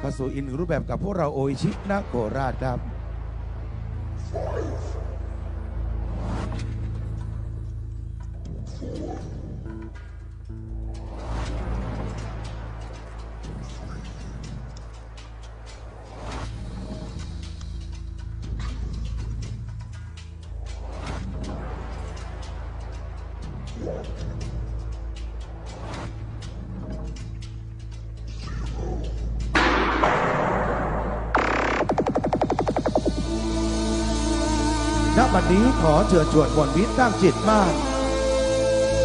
เข้าสู่อีกหนึ่งรูปแบบกับพวกเราโออิชินะโคราชครับ นี้ขอเชิญชวนบนวิทย์ตั้งจิตมาก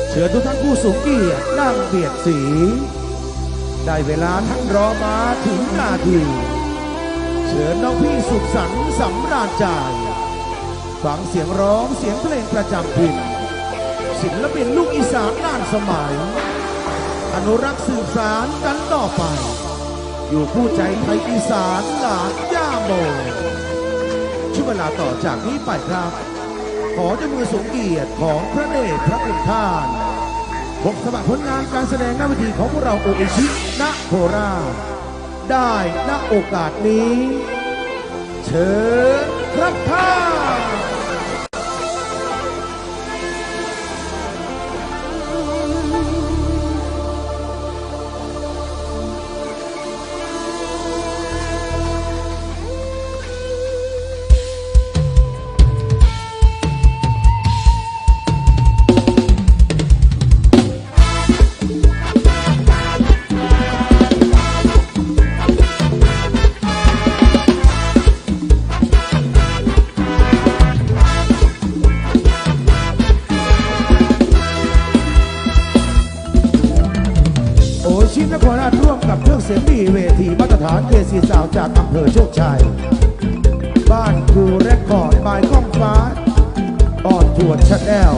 เชิญทุกท่านผู้สูงเกียรตินั่งเบียดสี ได้เวลาท่านรอมาถึงนาที เชิญน้องพี่สุขสันต์สำราญใจฟังเสียงร้องเสียงเพลงประจำถิ่นศิลปินลูกอีสานนานสมัย อนุรักษ์สืบสารกันต่อไป อยู่คู่ใจไทยอีสานหลานย่าโมช่วงเวลาต่อจากนี้ไปครับ ขอเจะมือสงเกียรติของพระเดชพระคุณท่านบกสมัครผลงานการแสดงหน้าเวทีของพวกเราโอเอชิณโคราชได้ณโอกาสนี้ เชิญครับท่านาวจากอำเธอโชคชัย บ้านครูเรคคอร์ดบายก้องฟ้าออนทวนชัดแนล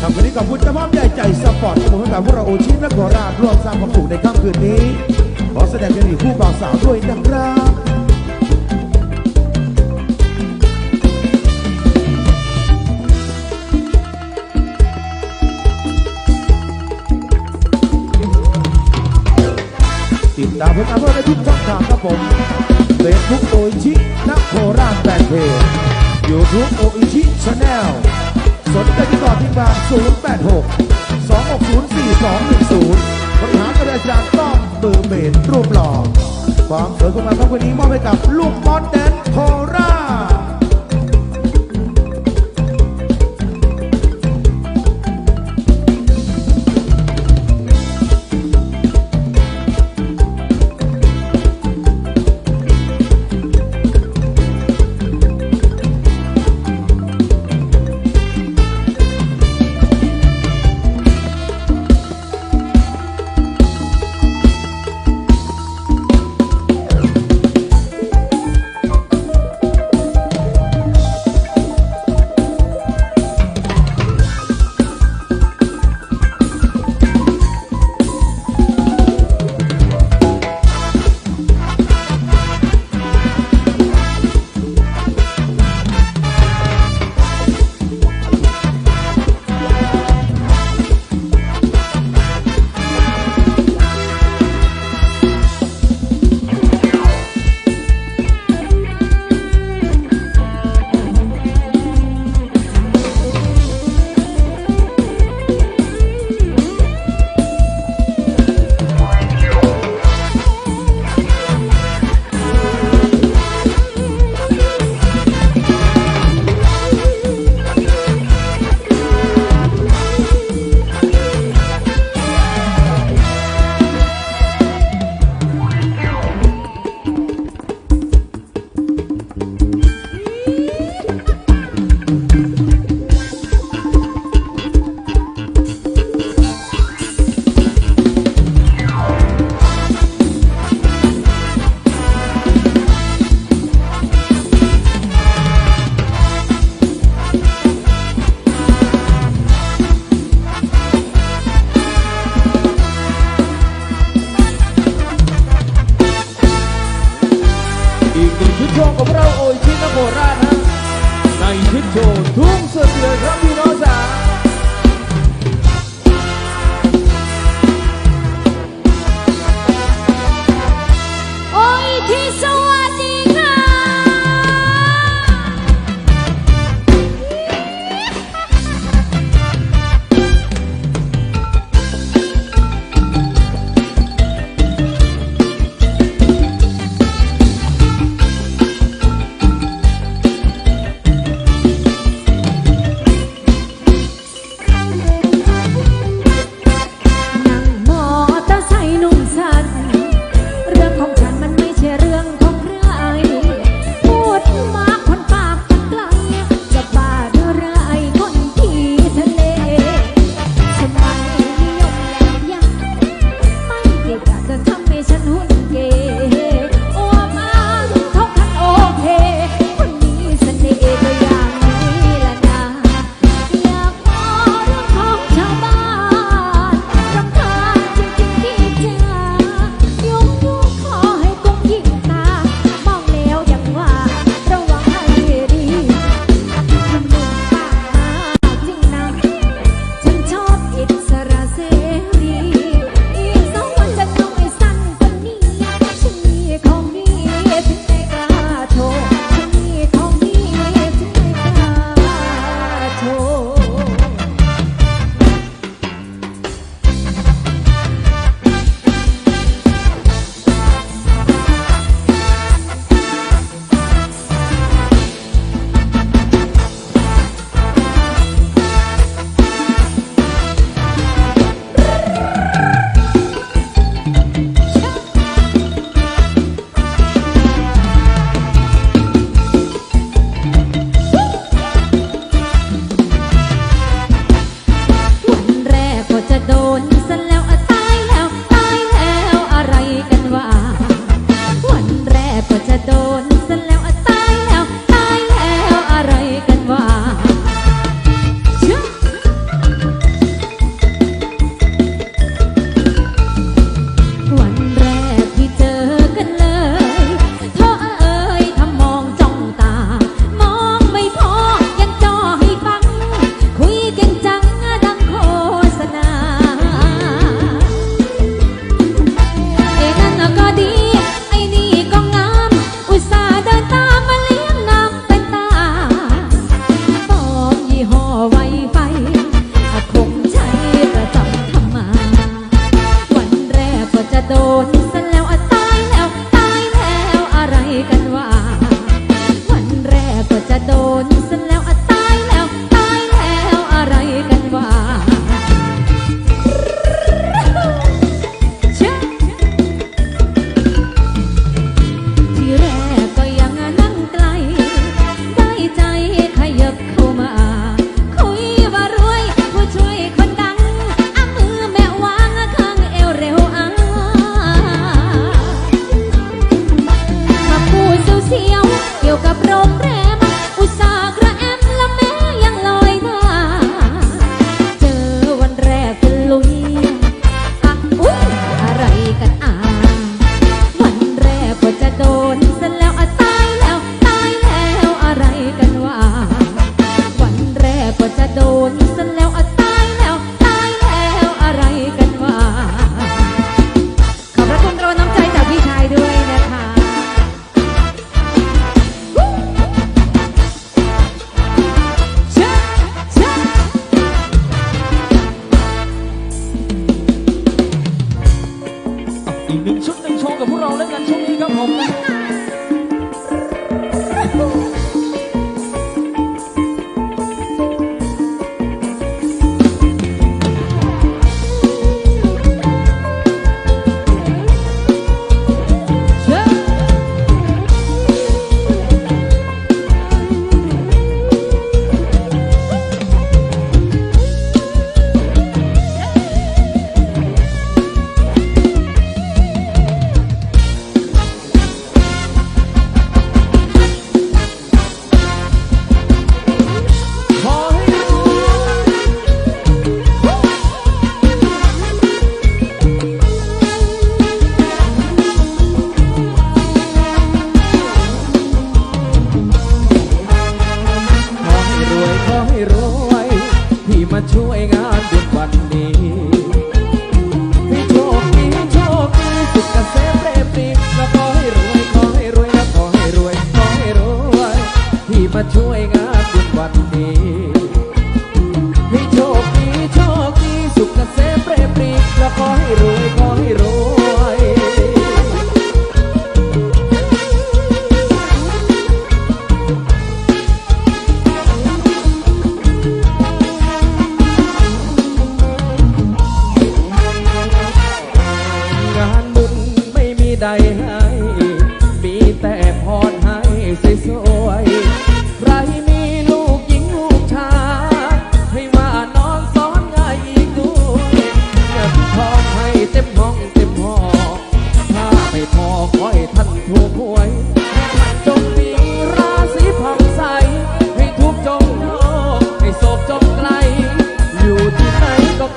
ทำวันนี้ขอบคุณเจ้าภาพใหญ่ใจสปอร์ตสมุนกับพวกเราโอชินครราร่วมสร้างความสุขในค่ำคืนนี้ ขอแสดงเป็นอีกคู่บ่าวสาวด้วยนะครับ ติดตามผลงานพวกเราได้ทุกช่องทางครับผมเฟซบุ๊กโออิชินโคราชแฟนเพจยูทูบโออิชิชาแนลสนใจติดต่อที่บ้าน086 260 4210บริหารบริกายต้องเบอร์เมนรูปหล่อความสวยของมันครั้งนนี้มอบให้กับลูกมอลแดนโคราช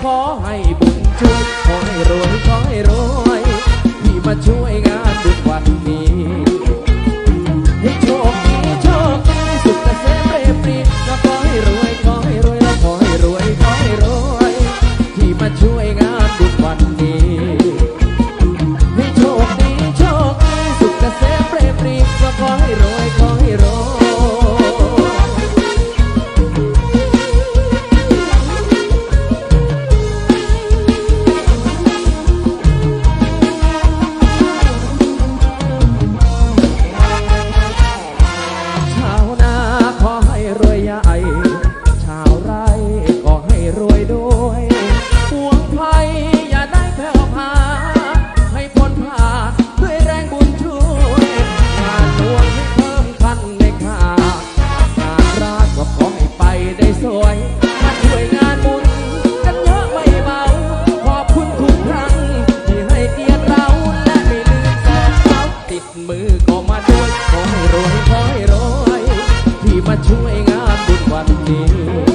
ขอให้บุญช่วยขอให้รวยขอให้รวยพี่มาช่วยกัน รวยขอให้รวยขอให้รวยที่มาช่วยงานบุญวันนี้